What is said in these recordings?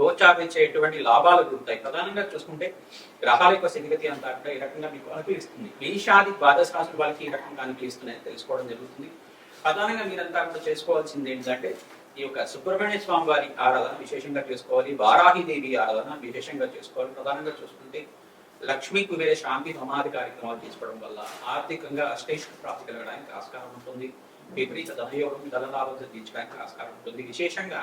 గోచారించే ఎటువంటి లాభాలు దొరుకుతాయి ప్రధానంగా చూసుకుంటే గ్రహాల యొక్క స్థితిగతి అంతా కూడా ఈ రకంగా మీకు అనుకూలిస్తుంది మేషాది ద్వాదశ రాశుల వాళ్ళకి ఈ రకంగా అనుకూలిస్తున్నాయని తెలుసుకోవడం జరుగుతుంది. ప్రధానంగా మీరంతా కూడా చేసుకోవాల్సింది ఏంటంటే ఈ యొక్క సుబ్రహ్మణ్య స్వామి వారి ఆరాధన విశేషంగా చేసుకోవాలి. వారాహిదేవి ఆరాధన విశేషంగా చేసుకోవాలి. ప్రధానంగా చూసుకుంటే లక్ష్మీ కుబేర శాంతి సమాధి కార్యక్రమాలు తీసుకోవడం వల్ల ఆర్థికంగా అష్టేష్ ప్రాప్తి కలగడానికి ఆస్కారం ఉంటుంది. విపరీత ధనయోగం ధనలాభం తీర్చడానికి ఆస్కారం ఉంటుంది. విశేషంగా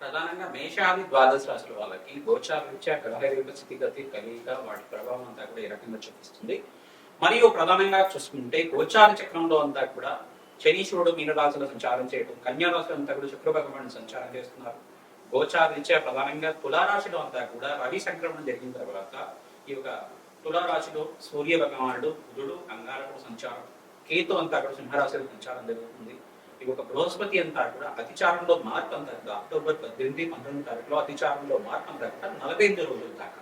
ప్రధానంగా మేషాది ద్వాదశ రాశుల వాళ్ళకి గోచార రీత్యా గ్రహ స్థితిగతి కలిగిక వాటి ప్రభావం అంతా కూడా ఈ రకంగా చూపిస్తుంది. మరియు ప్రధానంగా చూసుకుంటే గోచార చక్రంలో అంతా కూడా శనీశ్వరుడు మీనరాశులు సంచారం చేయడం కన్యారాశులు అంతా కూడా శుక్ర భగవానుడు సంచారం చేస్తున్నారు. గోచార రీత్యా ప్రధానంగా తులారాశిలో అంతా కూడా రవి సంక్రమణం జరిగిన తర్వాత ఈ యొక్క తులారాశిలో సూర్య భగవానుడు బుధుడు అంగారకుడు సంచారం కేతు అంతా కూడా సింహరాశిలో సంచారం జరుగుతుంది. ఈ ఒక బృహస్పతి అంతా కూడా అతిచారంలో మార్పు అంతా అక్టోబర్ పద్దెనిమిది పంతొమ్మిది తారీఖులో అతిచారంలో మార్పు అంతా నలభై ఎనిమిది రోజుల దాకా.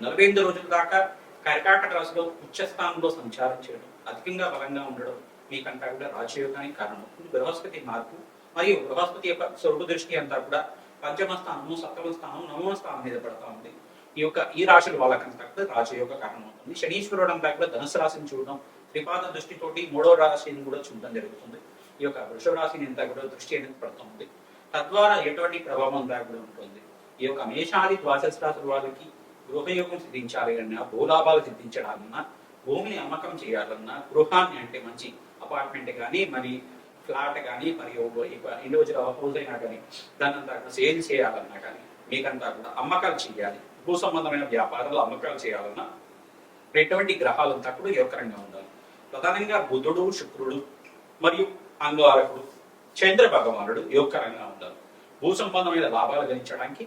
నలభై ఎనిమిది రోజుల దాకా కర్కాటక రాశిలో ఉచ్చ స్థానంలో సంచారం చేయడం అధికంగా బలంగా ఉండడం మీకంతా కూడా రాజయోగానికి కారణమవుతుంది బృహస్పతి మార్పు మరియు బృహస్పతి యొక్క స్వర్గ దృష్టి అంతా కూడా పంచమ స్థానము సప్తమ స్థానం నవమ స్థానం మీద పడతా ఉంది. ఈ యొక్క ఈ రాశుల వాళ్ళకంతా కూడా రాజయోగ కారణమవుతుంది శనీశ్వరుడు అంతా కూడా ధనుసు రాశిని చూడడం త్రిపాద దృష్టితోటి మూడో రాశిని కూడా చూడడం జరుగుతుంది. ఈ యొక్క వృషభ రాశిని అంతా కూడా దృష్టి అనేది పడుతుంది. తద్వారా ఎటువంటి ప్రభావం లేకుండా ఉంటుంది. ఈ యొక్క మేషాది ద్వాదశ రాశుల వాళ్ళకి గృహయోగం సిద్ధించాలి అన్నా భూలాభాలు సిద్ధించడాలన్నా భూమిని అమ్మకం చేయాలన్నా గృహాన్ని అంటే మంచి అపార్ట్మెంట్ కానీ మరి ఫ్లాట్ కానీ మరియు ఇండివిజువల్ హౌస్ అయినా కానీ దాన్ని అంతా కూడా సేల్ చేయాలన్నా కానీ మీకంతా కూడా అమ్మకాలు చేయాలి. భూ సంబంధమైన వ్యాపారాలు అమ్మకాలు చేయాలన్నా ఎటువంటి గ్రహాలంతా కూడా యోగకరంగా ఉండాలి. ప్రధానంగా బుధుడు శుక్రుడు మరియు అంగారకుడు చంద్ర భగవానుడు యోగకరంగా ఉన్నారు భూ సంబంధమైన లాభాలు గణించడానికి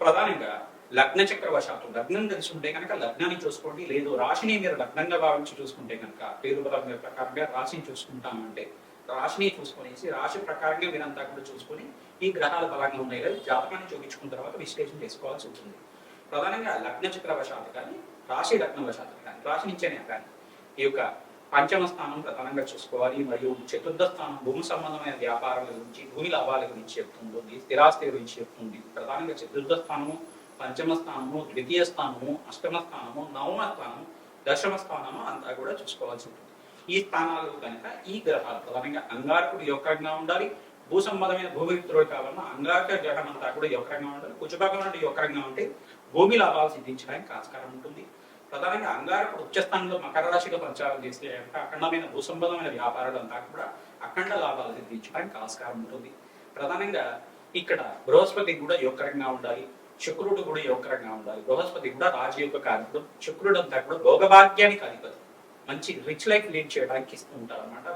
ప్రధానంగా లగ్న చక్రవశాత్తు లగ్నం తెలిసి ఉంటే కనుక లగ్నాన్ని చూసుకోండి. లేదు రాశిని మీరు లగ్నంగా భావించి చూసుకుంటే కనుక పేరు బలం ప్రకారంగా రాశిని చూసుకుంటామంటే రాశిని చూసుకొనేసి రాశి ప్రకారంగా మీరంతా కూడా చూసుకొని ఈ గ్రహాలు బలంగా ఉన్నాయి కదా జాతకాన్ని చూపించుకున్న తర్వాత విశ్లేషణ చేసుకోవాల్సి ఉంటుంది. ప్రధానంగా లగ్న చక్రవశాత్తు కానీ రాశి లగ్నవశాత్తు కానీ రాశి నుంచేనే కానీ ఈ యొక్క పంచమ స్థానం ప్రధానంగా చూసుకోవాలి మరియు చతుర్థ స్థానం భూమి సంబంధమైన వ్యాపారాల గురించి భూమి లాభాల గురించి చెప్తుంది స్థిరాస్తి గురించి చెప్తుంది. ప్రధానంగా చతుర్థ స్థానము పంచమ స్థానము ద్వితీయ స్థానము అష్టమ స్థానము నవమ స్థానము దశమ స్థానము అంతా కూడా చూసుకోవాల్సి ఉంటుంది. ఈ స్థానాలు కనుక ఈ గ్రహాలు ప్రధానంగా అంగారకుడు యొక్కరంగా ఉండాలి భూ సంబంధమైన భూమి భూమిత్రుడు కావాలన్నా అంగారక గ్రహం అంతా కూడా యొక్కరంగా ఉండాలి కుజభగవానుడు యొక్కరంగా ఉంటే భూమి లాభాలు సిద్ధించడానికి ఆస్కారం ఉంటుంది. ప్రధానంగా అంగారకుడు ఉచ్చస్థానంలో మకర రాశిలో సంచారం చేస్తే అఖండమైన భూసంబంధమైన వ్యాపారాలు అంతా కూడా అఖండ లాభాలు సిద్ధించడానికి ఆస్కారం ఉంటుంది. ప్రధానంగా ఇక్కడ బృహస్పతి కూడా యోగకరంగా ఉండాలి. శుక్రుడు కూడా యోగకరంగా ఉండాలి. బృహస్పతి కూడా రాజయోగ కారకుడు శుక్రుడు అంతా కూడా భోగభాగ్యానికి అధిపతి. మంచి రిచ్ లైఫ్ లీడ్ చేయడానికి ఇస్తూ ఉంటారు అనమాట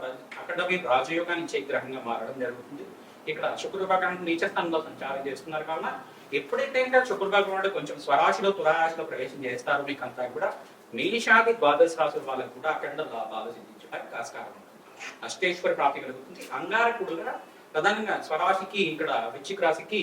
అక్కడ మీరు రాజయోగాన్ని ఇచ్చే గ్రహంగా మారడం జరుగుతుంది. ఇక్కడ శుక్రుడు పక్కన నీచ స్థానంలో సంచారం చేస్తున్నారు కావున ఎప్పుడైతే ఇంకా శుక్రుడు భగవానుడు కొంచెం స్వరాశిలో తులారాశిలో ప్రవేశం చేస్తారో మీకు అంతా కూడా మేషాది ద్వాదశ రాశుల వాళ్ళకు కూడా అఖండ లాభాలు సిద్ధించడానికి ఆస్కారం ఉంటుంది. అష్టేశ్వర ప్రాప్తి కలుగుతుంది. అంగారకుడుగా ప్రధానంగా స్వరాశికి ఇక్కడ వృచ్చిక రాశికి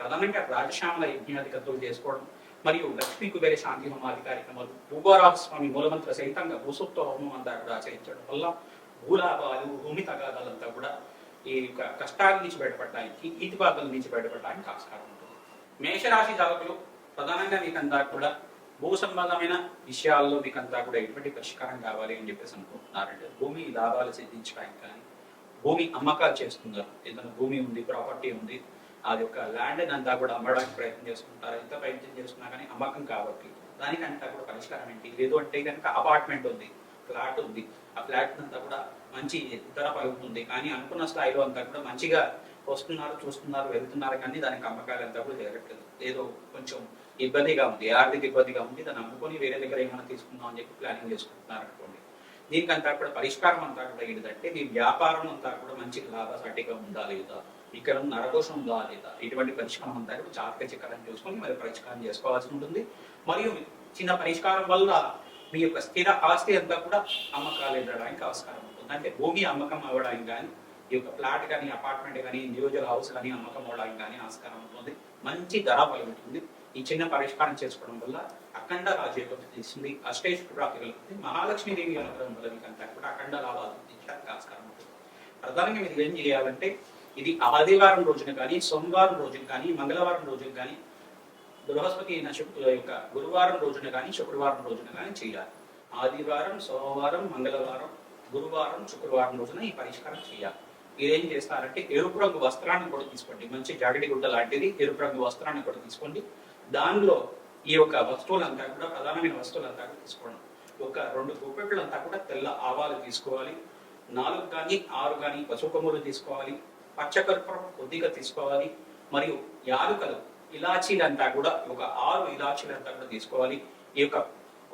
ప్రధానంగా రాజశ్యామల యజ్ఞాధికతులు చేసుకోవడం మరియు లక్ష్మీ కుబేర శాంతి హోమాది కార్యక్రమాలు భూగోరాజ స్వామి మూలమంత్ర సహితంగా భూసూక్త హోమం అంతా కూడా ఆచరించడం వల్ల భూలాభాలు భూమి తగాదాలంతా కూడా ఈ యొక్క కష్టాల నుంచి బయటపడడానికి ఈతిబాధల నుంచి బయటపడడానికి ఆస్కారం ఉంటుంది. మేషరాశి జాతకులు ప్రధానంగా మీకంతా కూడా భూ సంబంధమైన విషయాల్లో మీకంతా కూడా ఎటువంటి పరిష్కారం కావాలి అని చెప్పేసి అనుకుంటున్నారంటే భూమి లాభాలు సిద్ధించడానికి కానీ భూమి అమ్మకాలు చేస్తున్నారు. ఏదైనా భూమి ఉంది ప్రాపర్టీ ఉంది అది యొక్క ల్యాండ్ అంతా కూడా అమ్మడానికి ప్రయత్నం చేసుకుంటారు. ఎంత ప్రయత్నం చేస్తున్నా కానీ అమ్మకం కాబట్టి దానికంతా కూడా పరిష్కారం ఏంటి? లేదు అంటే కనుక అపార్ట్మెంట్ ఉంది ఫ్లాట్ ఉంది. ఆ ఫ్లాట్ అంతా కూడా మంచి ధర పలుకుతుంది కానీ అనుకున్న స్థాయిలో అంతా కూడా మంచిగా వస్తున్నారు చూస్తున్నారు వెళ్తున్నారు కానీ దానికి అమ్మకాలు అంతా కూడా జరగట్లేదు. ఏదో కొంచెం ఇబ్బందిగా ఉంది ఆర్థిక ఇబ్బందిగా ఉంది. దాన్ని అమ్ముకొని వేరే దగ్గర ఏమైనా తీసుకుందాం అని చెప్పి ప్లానింగ్ చేసుకుంటున్నారు అనుకోండి. దీనికంతా కూడా పరిష్కారం అంతా కూడా ఏంటంటే మీ వ్యాపారం అంతా కూడా మంచి లాభసాటిగా ఉండాలి లేదా? ఇక్కడ నరకోశం ఉందా లేదా? ఇటువంటి పరిష్కారం అంతా జాగ్రత్త జాతక చూసుకొని మరి పరిష్కారం చేసుకోవాల్సి ఉంటుంది. మరియు చిన్న పరిష్కారం వల్ల మీ యొక్క స్థిర ఆస్తి అంతా కూడా అమ్మకాలు ఎదడానికి ఆస్కారం ఉంటుంది. అంటే భూమి అమ్మకం అవ్వడానికి కానీ ఈ యొక్క ఫ్లాట్ కానీ అపార్ట్మెంట్ కానీ ఇండివిజువల్ హౌస్ కానీ అమ్మకం అవ్వడానికి కానీ ఆస్కారం ఉంటుంది. మంచి ధర పలుకుతుంది. ఈ చిన్న పరిష్కారం చేసుకోవడం వల్ల అఖండ రాజయోగం తీస్తుంది అష్టేశ్వర ప్రాప్తి కలుగుతుంది మహాలక్ష్మీదేవి అనుగ్రహం వల్ల మీకు అంతా కూడా అఖండ లాభాలు తీర్చడానికి ఆస్కారం ఉంటుంది. ప్రధానంగా మీరు ఏం చేయాలంటే ఇది ఆదివారం రోజున కానీ సోమవారం రోజున కానీ మంగళవారం రోజున కానీ బృహస్పతి అయిన యొక్క గురువారం రోజున కానీ శుక్రవారం రోజున కానీ చేయాలి. ఆదివారం సోమవారం మంగళవారం గురువారం శుక్రవారం రోజున ఈ పరిష్కారం చేయాలి. మీరేం చేస్తారంటే ఎరుపు రంగు వస్త్రాన్ని కూడా తీసుకోండి. మంచి జాగడి గుడ్డ లాంటిది ఎరుపు రంగు వస్త్రాన్ని కూడా తీసుకోండి. దానిలో ఈ యొక్క వస్తువులంతా కూడా ప్రధానమైన వస్తువులంతా కూడా తీసుకోండి. ఒక రెండు గుప్పెట్లంతా కూడా తెల్ల ఆవాలు తీసుకోవాలి. నాలుగు కానీ ఆరు కానీ పసుపు కొమ్ములు తీసుకోవాలి. పచ్చకర్పూరం కొద్దిగా తీసుకోవాలి. మరియు యాలుకలు ఇలాచీలంతా కూడా ఒక ఆరు ఇలాచీలంతా కూడా తీసుకోవాలి. ఈ యొక్క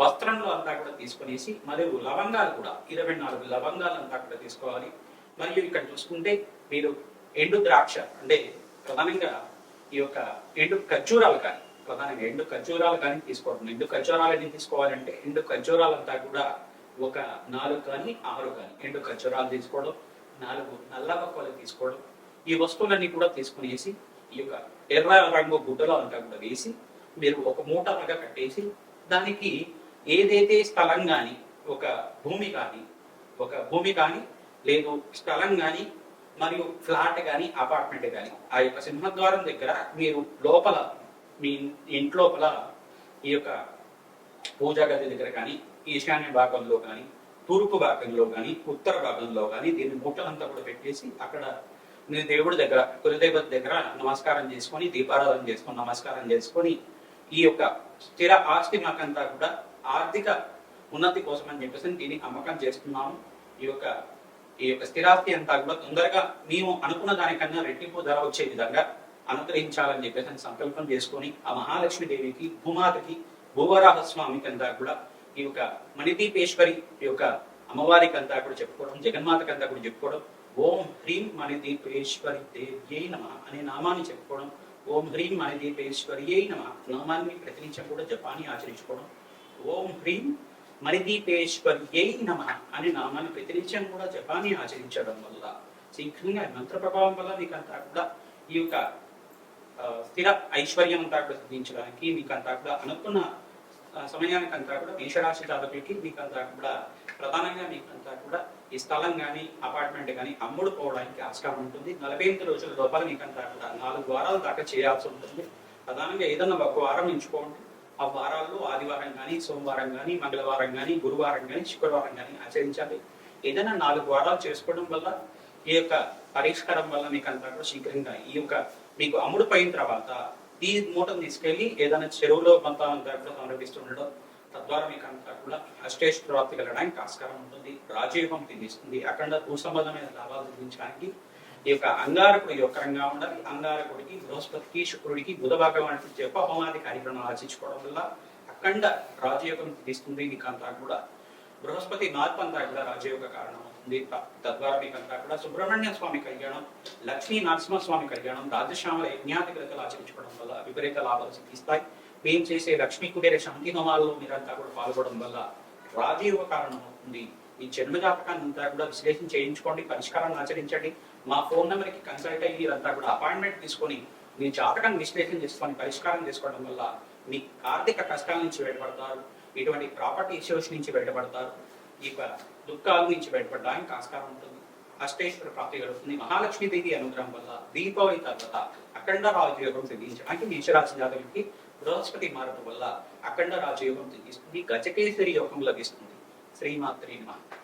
వస్త్రంలో అంతా కూడా తీసుకునేసి మరియు లవంగాలు కూడా ఇరవై నాలుగు లవంగాలు అంతా కూడా తీసుకోవాలి. మరియు ఇక్కడ చూసుకుంటే మీరు ఎండు ద్రాక్ష అంటే ప్రధానంగా ఈ యొక్క ఎండు ఖర్జూరాలు కానీ ప్రధానంగా ఎండు ఖర్జూరాలు కానీ తీసుకోవడం. ఎండు ఖర్జూరాలు ఎన్ని తీసుకోవాలంటే ఎండు ఖర్జూరాలు అంతా కూడా ఒక నాలుగు కానీ ఆరు కానీ ఎండు ఖర్జూరాలు తీసుకోవడం. నాలుగు నల్ల పక్కలు తీసుకోవడం. ఈ వస్తువులన్నీ కూడా తీసుకునేసి ఈ యొక్క ఎర్ర రంగు గుడ్డలో అంతా కూడా వేసి మీరు ఒక మూటలాగా కట్టేసి దానికి ఏదైతే స్థలం కానీ ఒక భూమి కానీ ఒక భూమి కానీ లేదు స్థలం కానీ మరియు ఫ్లాట్ కానీ అపార్ట్మెంట్ కానీ ఆ యొక్క సింహద్వారం దగ్గర మీరు లోపల మీ ఇంట్లోపల ఈ యొక్క పూజా గది దగ్గర కానీ ఈశాన్య భాగంలో కానీ తూర్పు భాగంలో కానీ ఉత్తర భాగంలో కానీ దీన్ని మూటలంతా కూడా పెట్టేసి అక్కడ మీ దేవుడి దగ్గర కులదేవత దగ్గర నమస్కారం చేసుకొని దీపారాధన చేసుకొని నమస్కారం చేసుకొని ఈ యొక్క స్థిర ఆస్తి మాకంతా కూడా ఆర్థిక ఉన్నతి కోసం అని చెప్పేసి దీన్ని అమ్మకం చేస్తున్నాము. ఈ యొక్క ఈ యొక్క స్థిరాస్తి అంతా కూడా తొందరగా మేము అనుకున్న దానికన్నా రెట్టింపు ధర వచ్చే విధంగా అనుగ్రహించాలని చెప్పేసి సంకల్పం చేసుకొని ఆ మహాలక్ష్మి దేవికి భూమాతకి భూవరాహ స్వామికి అంతా కూడా ఈ యొక్క మణిదీపేశ్వరి ఈ యొక్క అమ్మవారికి అంతా కూడా చెప్పుకోవడం జగన్మాతకి అంతా కూడా చెప్పుకోవడం ఓం హ్రీం మణిదీపేశ్వరి దేవ్యై నమ అనే నామాన్ని చెప్పుకోవడం ఓం హ్రీం మణిదీపేశ్వర్యై నమ నామాన్ని ప్రతినిత్యం కూడా జపాన్ని ఆచరించుకోవడం ఓం హ్రీం మణిదీపేశ్వర్యై నమ అనే నామాన్ని ప్రతినిత్యం కూడా జపాన్ని ఆచరించడం వల్ల శీఘ్రంగా మంత్ర ప్రభావం వల్ల మీకు అంతా కూడా ఈ యొక్క స్థిర ఐశ్వర్యం అంతా కూడా సిద్ధించడానికి మీకు అంతా కూడా అనుకున్న సమయానికి అంతా కూడా మేషరాశి జాతకులకి అంతా కూడా ప్రధానంగా మీకంతా కూడా ఈ స్థలం కానీ అపార్ట్మెంట్ కానీ అమ్ముడు పోవడానికి ఆస్కారం ఉంటుంది. నలభై ఎనిమిది రోజుల లోపల మీకంతా కూడా నాలుగు వారాల దాకా చేయాల్సి ఉంటుంది. ప్రధానంగా ఏదన్నా ఒక వారం ఎంచుకోండి ఆ వారాల్లో ఆదివారం కానీ సోమవారం కానీ మంగళవారం కానీ గురువారం కానీ శుక్రవారం కానీ ఆచరించాలి. ఏదైనా నాలుగు వారాలు చేసుకోవడం వల్ల ఈ యొక్క పరిష్కారం వల్ల మీకు అంతా కూడా శీఘ్రంగా ఈ యొక్క మీకు అమ్ముడు పోయిన తర్వాత ఈ మూటను తీసుకెళ్ళి ఏదైనా చెరువులో కొంత అంతా కూడా ఉండడం తద్వారా మీకు అంతా కూడా అష్టేష్ ప్రాప్తి కలగడానికి ఆస్కారం ఉంటుంది రాజీవం తిందిస్తుంది అఖండ భూసంబంధమైన లాభాలు తిందించడానికి ఈ యొక్క అంగారకుడు యొక్కరంగా ఉండాలి. అంగారకుడికి బృహస్పతికి శుక్రుడికి బుధ భగవానికి చెప్ప హోమాది కార్యక్రమాలు ఆచరించుకోవడం వల్ల అఖండ రాజయోగం తీస్తుంది. మీకు అంతా కూడా బృహస్పతి మార్పు అంతా కూడా రాజయోగ కారణం. అవుతుంది తద్వారా మీకు అంతా కూడా సుబ్రహ్మణ్య స్వామి కళ్యాణం లక్ష్మీ నరసింహ స్వామి కళ్యాణం రాజశ్యామల యజ్ఞాధికతలు ఆచరించుకోవడం వల్ల విపరీత లాభాలు సిద్ధిస్తాయి. మేము చేసే లక్ష్మీ కుబేర శాంతి హోమాల్లో మీరంతా కూడా పాల్గొనడం వల్ల రాజీవ కారణం అవుతుంది. ఈ జన్మ జాతకాన్ని అంతా కూడా విశ్లేషణ చేయించుకోండి పరిష్కారాన్ని ఆచరించండి. మా ఫోన్ నెంబర్కి కన్సల్ట్ అయ్యి మీరంతా కూడా అపాయింట్మెంట్ తీసుకొని మీ జాతకాన్ని విశ్లేషణ చేసుకొని పరిష్కారం చేసుకోవడం వల్ల మీ ఆర్థిక కష్టాల నుంచి బయటపడతారు. ఇటువంటి ప్రాపర్టీ ఇష్యూస్ నుంచి బయటపడతారు. యొక్క దుఃఖాల నుంచి బయటపడడానికి ఆస్కారం ఉంటుంది. అష్టేశ్వర ప్రాప్తి కలుగుతుంది. మహాలక్ష్మి దేవి అనుగ్రహం వల్ల దీపావళి తర్వాత అఖండ రాజయోగం సిద్ధించడానికి మేషరాశి జాతకులకి బృహస్పతి మారడం వల్ల అఖండ రాజయోగం సిద్ధిస్తుంది. గజకేసరి యోగం లభిస్తుంది. శ్రీమాత్రి నమః.